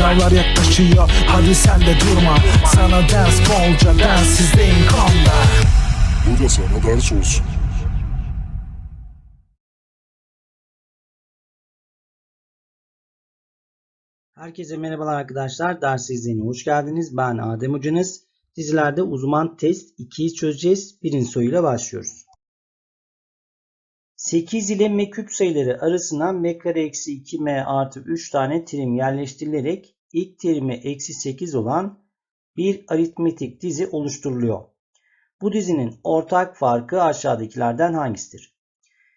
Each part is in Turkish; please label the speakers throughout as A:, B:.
A: Sınavlar yaklaşıyor hadi sen de durma Sana ders bolca densizliğin konda
B: Bu da sana ders olsun.
C: Herkese merhabalar arkadaşlar. Ders izleyine hoş geldiniz. Ben Adem Hocanız. Dizilerde uzman test 2'yi çözeceğiz. Birinci soruyla başlıyoruz. 8 ile m küp sayıları arasına m kare eksi 2m artı 3 tane terim yerleştirilerek ilk terimi eksi 8 olan bir aritmetik dizi oluşturuluyor. Bu dizinin ortak farkı aşağıdakilerden hangisidir?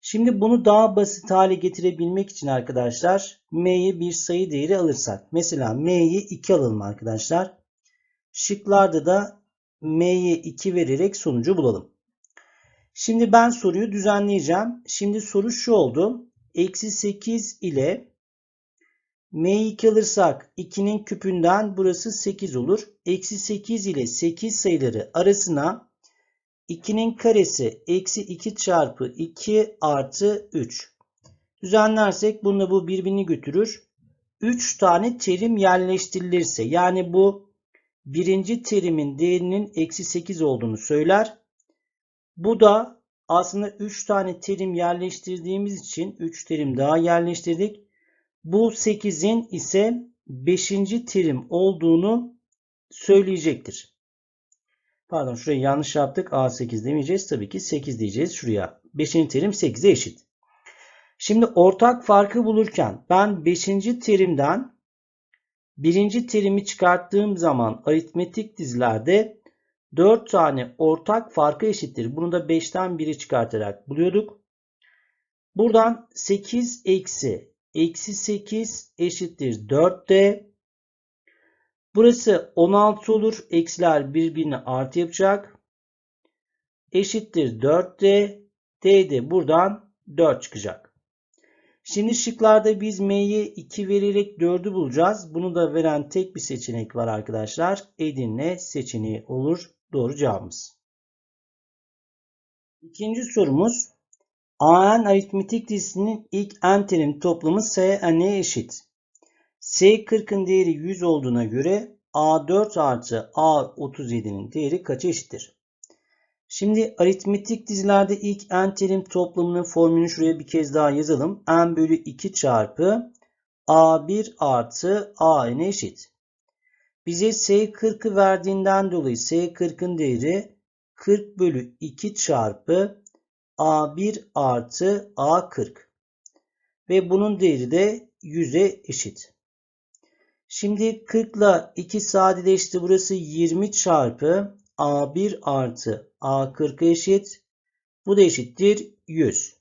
C: Şimdi bunu daha basit hale getirebilmek için arkadaşlar m'ye bir sayı değeri alırsak. Mesela m'ye 2 alalım arkadaşlar. Şıklarda da m'ye 2 vererek sonucu bulalım. Şimdi ben soruyu düzenleyeceğim. Şimdi soru şu oldu. Eksi 8 ile m'yi 2 alırsak 2'nin küpünden burası 8 olur. Eksi 8 ile 8 sayıları arasına 2'nin karesi eksi 2 çarpı 2 artı 3. Düzenlersek bununla bu birbirini götürür. 3 tane terim yerleştirilirse yani bu birinci terimin değerinin eksi 8 olduğunu söyler. Bu da aslında 3 tane terim yerleştirdiğimiz için 3 terim daha yerleştirdik. Bu 8'in ise 5. terim olduğunu söyleyecektir. Pardon şurayı yanlış yaptık. A8 demeyeceğiz. Tabii ki 8 diyeceğiz şuraya. 5. terim 8'e eşit. Şimdi ortak farkı bulurken ben 5. terimden 1. terimi çıkarttığım zaman aritmetik dizilerde 4 tane ortak farkı eşittir. Bunu da 5'ten 1'i çıkartarak buluyorduk. Buradan 8 eksi eksi 8 eşittir 4D. Burası 16 olur. Eksiler birbirini artı yapacak. Eşittir 4D. D de buradan 4 çıkacak. Şimdi şıklarda biz M'ye 2 vererek 4'ü bulacağız. Bunu da veren tek bir seçenek var arkadaşlar. Edirne seçeneği olur. Doğru cevabımız. İkinci sorumuz. AN aritmetik dizisinin ilk n terim toplamı SN'e eşit. S40'ın değeri 100 olduğuna göre A4 artı A37'nin değeri kaça eşittir? Şimdi aritmetik dizilerde ilk n terim toplamının formülünü şuraya bir kez daha yazalım. n bölü 2 çarpı A1 artı AN eşit. Bize S40'ı verdiğinden dolayı S40'ın değeri 40 bölü 2 çarpı A1 artı A40. Ve bunun değeri de 100'e eşit. Şimdi 40 ile 2 sadeleşti. Burası 20 çarpı A1 artı A40'a eşit. Bu da eşittir 100.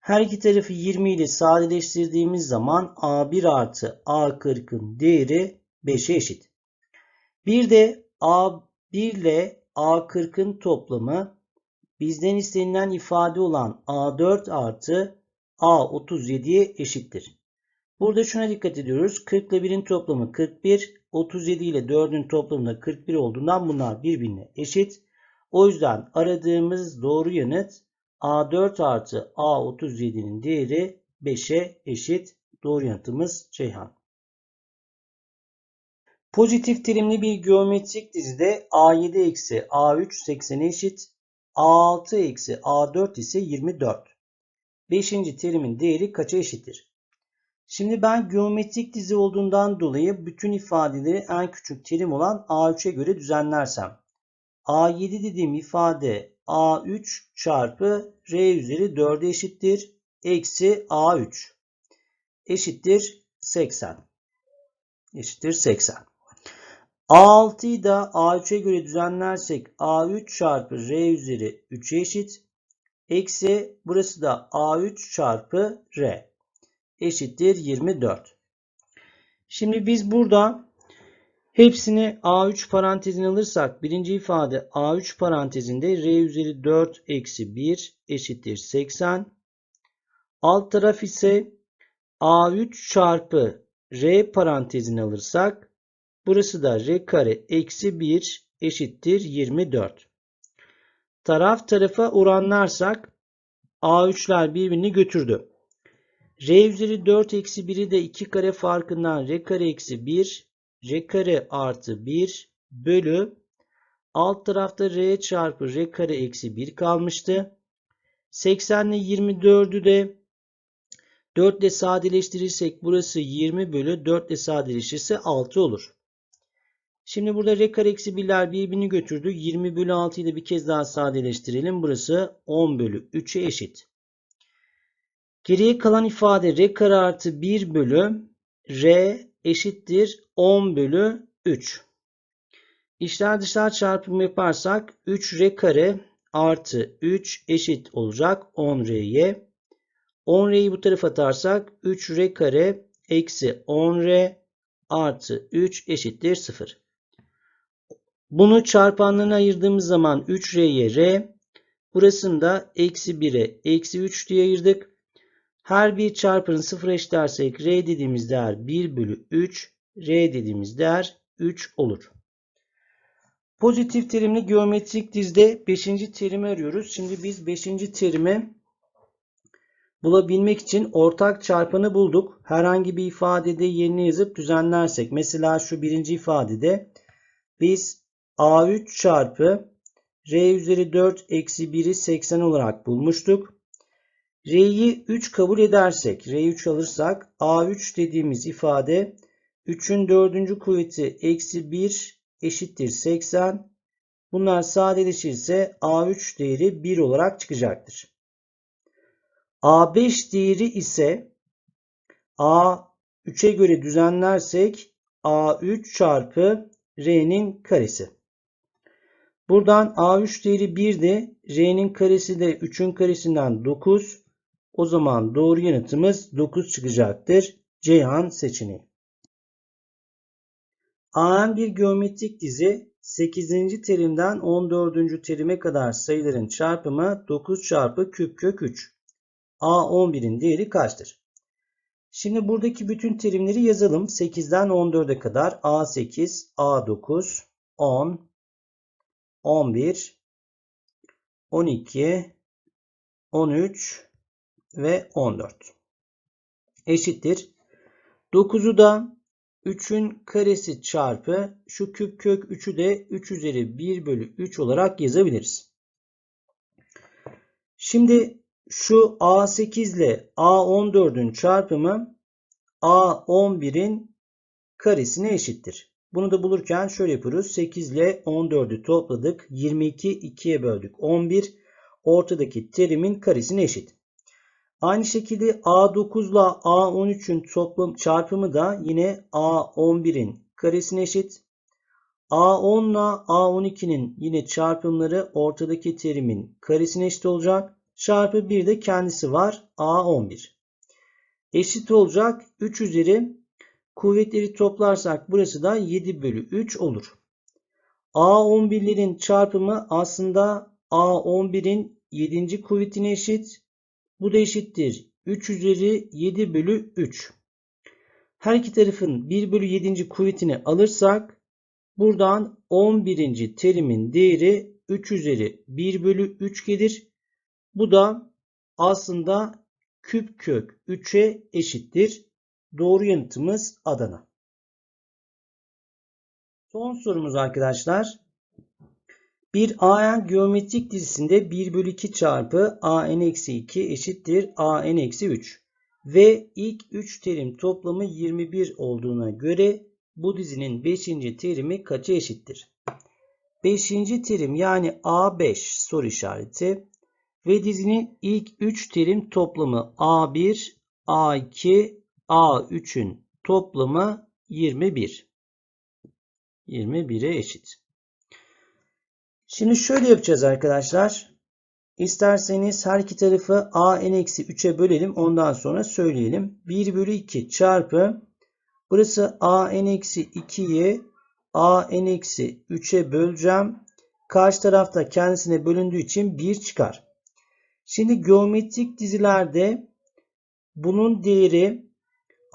C: Her iki tarafı 20 ile sadeleştirdiğimiz zaman A1 artı A40'ın değeri 5'e eşit. Bir de A1 ile A40'ın toplamı bizden istenilen ifade olan A4 artı A37'ye eşittir. Burada şuna dikkat ediyoruz. 40 ile 1'in toplamı 41. 37 ile 4'ün toplamı da 41 olduğundan bunlar birbirine eşit. O yüzden aradığımız doğru yanıt A4 artı A37'nin değeri 5'e eşit. Doğru yanıtımız Ceyhan. Pozitif terimli bir geometrik dizide A7 eksi A3 80'e eşit. A6 eksi A4 ise 24. Beşinci terimin değeri kaça eşittir? Şimdi ben geometrik dizi olduğundan dolayı bütün ifadeleri en küçük terim olan A3'e göre düzenlersem. A7 dediğim ifade A3 çarpı R üzeri 4'e eşittir. Eksi A3 eşittir 80. Eşittir 80. A6'yı da A3'e göre düzenlersek A3 çarpı R üzeri 3'e eşit. Eksi burası da A3 çarpı R eşittir 24. Şimdi biz burada hepsini A3 parantezine alırsak birinci ifade A3 parantezinde R üzeri 4 eksi 1 eşittir 80. Alt taraf ise A3 çarpı R parantezine alırsak burası da R kare eksi 1 eşittir 24. Taraf tarafa oranlarsak A3'ler birbirini götürdü. R üzeri 4 eksi 1'i de 2 kare farkından R kare eksi 1 R kare artı 1 bölü alt tarafta R çarpı R kare eksi 1 kalmıştı. 80 ile 24'ü de 4 ile sadeleştirirsek burası 20 bölü 4 ile sadeleşirse 6 olur. Şimdi burada r kare eksi 1'ler birbirini götürdü. 20 bölü 6'yı da bir kez daha sadeleştirelim. Burası 10 bölü 3'e eşit. Geriye kalan ifade r kare artı 1 bölü r eşittir 10 bölü 3. İçler dışlar çarpımı yaparsak 3r kare artı 3 eşit olacak 10r'ye. 10r'yi bu tarafa atarsak 3r kare eksi 10r artı 3 eşittir 0. Bunu çarpanlarına ayırdığımız zaman 3r'ye r, burasını da eksi 1'e eksi 3 diye ayırdık. Her bir çarpanı 0 eşitlersek r dediğimiz değer 1 bölü 3, r dediğimiz değer 3 olur. Pozitif terimli geometrik dizde 5. terimi arıyoruz. Şimdi biz 5. terimi bulabilmek için ortak çarpanı bulduk. Herhangi bir ifadede yerine yazıp düzenlersek. Mesela şu birinci ifadede biz A3 çarpı R üzeri 4 eksi 1'i 80 olarak bulmuştuk. R'yi 3 kabul edersek, R'yi 3 alırsak A3 dediğimiz ifade 3'ün 4. kuvveti eksi 1 eşittir 80. Bunlar sadeleşirse A3 değeri 1 olarak çıkacaktır. A5 değeri ise A3'e göre düzenlersek A3 çarpı R'nin karesi. Buradan A3 değeri 1 de R'nin karesi de 3'ün karesinden 9. O zaman doğru yanıtımız 9 çıkacaktır. Ceyhan seçeneği. AN bir geometrik dizi 8. terimden 14. terime kadar sayıların çarpımı 9 çarpı küp kök 3. A11'in değeri kaçtır? Şimdi buradaki bütün terimleri yazalım. 8'den 14'e kadar A8, A9, 10, 11, 12, 13 ve 14 eşittir. 9'u da 3'ün karesi çarpı şu küp kök 3'ü de 3 üzeri 1 bölü 3 olarak yazabiliriz. Şimdi şu A8 ile A14'ün çarpımı A11'in karesine eşittir. Bunu da bulurken şöyle yapıyoruz. 8 ile 14'ü topladık. 22 2'ye böldük. 11 ortadaki terimin karesine eşit. Aynı şekilde A9 ile A13'ün toplam çarpımı da yine A11'in karesine eşit. A10 ile A12'nin yine çarpımları ortadaki terimin karesine eşit olacak. Çarpı 1 de kendisi var. A11. Eşit olacak. 3 üzeri kuvvetleri toplarsak burası da 7 bölü 3 olur. A11'lerin çarpımı aslında A11'in 7. kuvvetine eşit. Bu da eşittir. 3 üzeri 7 bölü 3. Her iki tarafın 1 bölü 7. kuvvetini alırsak buradan 11. terimin değeri 3 üzeri 1 bölü 3 gelir. Bu da aslında küp kök 3'e eşittir. Doğru yanıtımız Adana. Son sorumuz arkadaşlar. Bir AN geometrik dizisinde 1 bölü 2 çarpı AN eksi 2 eşittir AN eksi 3. Ve ilk 3 terim toplamı 21 olduğuna göre bu dizinin 5. terimi kaça eşittir? 5. terim yani A5 soru işareti ve dizinin ilk 3 terim toplamı A1, A2, A3'ün toplamı 21. 21'e eşit. Şimdi şöyle yapacağız arkadaşlar. İsterseniz her iki tarafı a n-3'e bölelim. Ondan sonra söyleyelim. 1 bölü 2 çarpı burası a n-2'yi a n-3'e böleceğim. Karşı tarafta kendisine bölündüğü için 1 çıkar. Şimdi geometrik dizilerde bunun değeri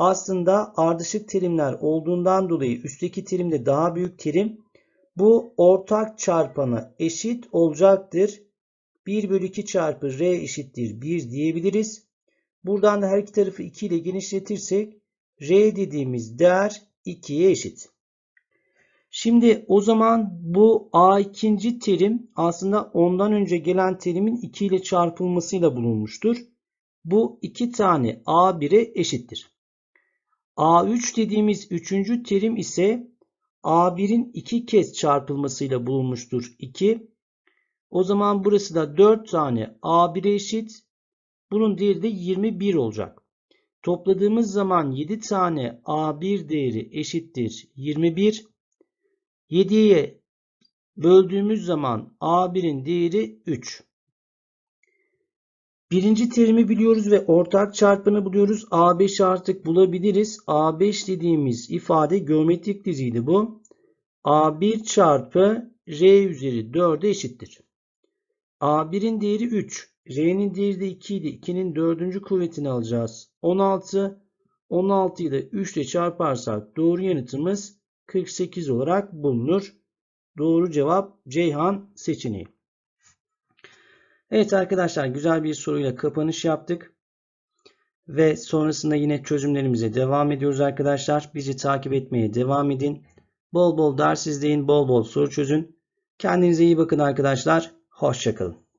C: aslında ardışık terimler olduğundan dolayı üstteki terimde daha büyük terim bu ortak çarpanı eşit olacaktır. 1 bölü 2 çarpı r eşittir 1 diyebiliriz. Buradan da her iki tarafı 2 ile genişletirsek R dediğimiz değer 2'ye eşit. Şimdi o zaman bu A ikinci terim aslında ondan önce gelen terimin 2 ile çarpılmasıyla bulunmuştur. Bu iki tane A1'e eşittir. A3 dediğimiz üçüncü terim ise A1'in iki kez çarpılmasıyla bulunmuştur. 2. O zaman burası da 4 tane A1'e eşit. Bunun değeri de 21 olacak. Topladığımız zaman 7 tane A1 değeri eşittir 21. 7'ye böldüğümüz zaman A1'in değeri 3. Birinci terimi biliyoruz ve ortak çarpanı buluyoruz. A5 artık bulabiliriz. A5 dediğimiz ifade geometrik diziydi bu. A1 çarpı R üzeri 4'e eşittir. A1'in değeri 3. R'nin değeri de 2 idi. 2'nin 4. kuvvetini alacağız. 16. 16'yı da 3 ile çarparsak doğru yanıtımız 48 olarak bulunur. Doğru cevap Ceyhan seçeneği. Evet arkadaşlar güzel bir soruyla kapanış yaptık. Ve sonrasında yine çözümlerimize devam ediyoruz arkadaşlar. Bizi takip etmeye devam edin. Bol bol ders izleyin, bol bol soru çözün. Kendinize iyi bakın arkadaşlar. Hoşçakalın.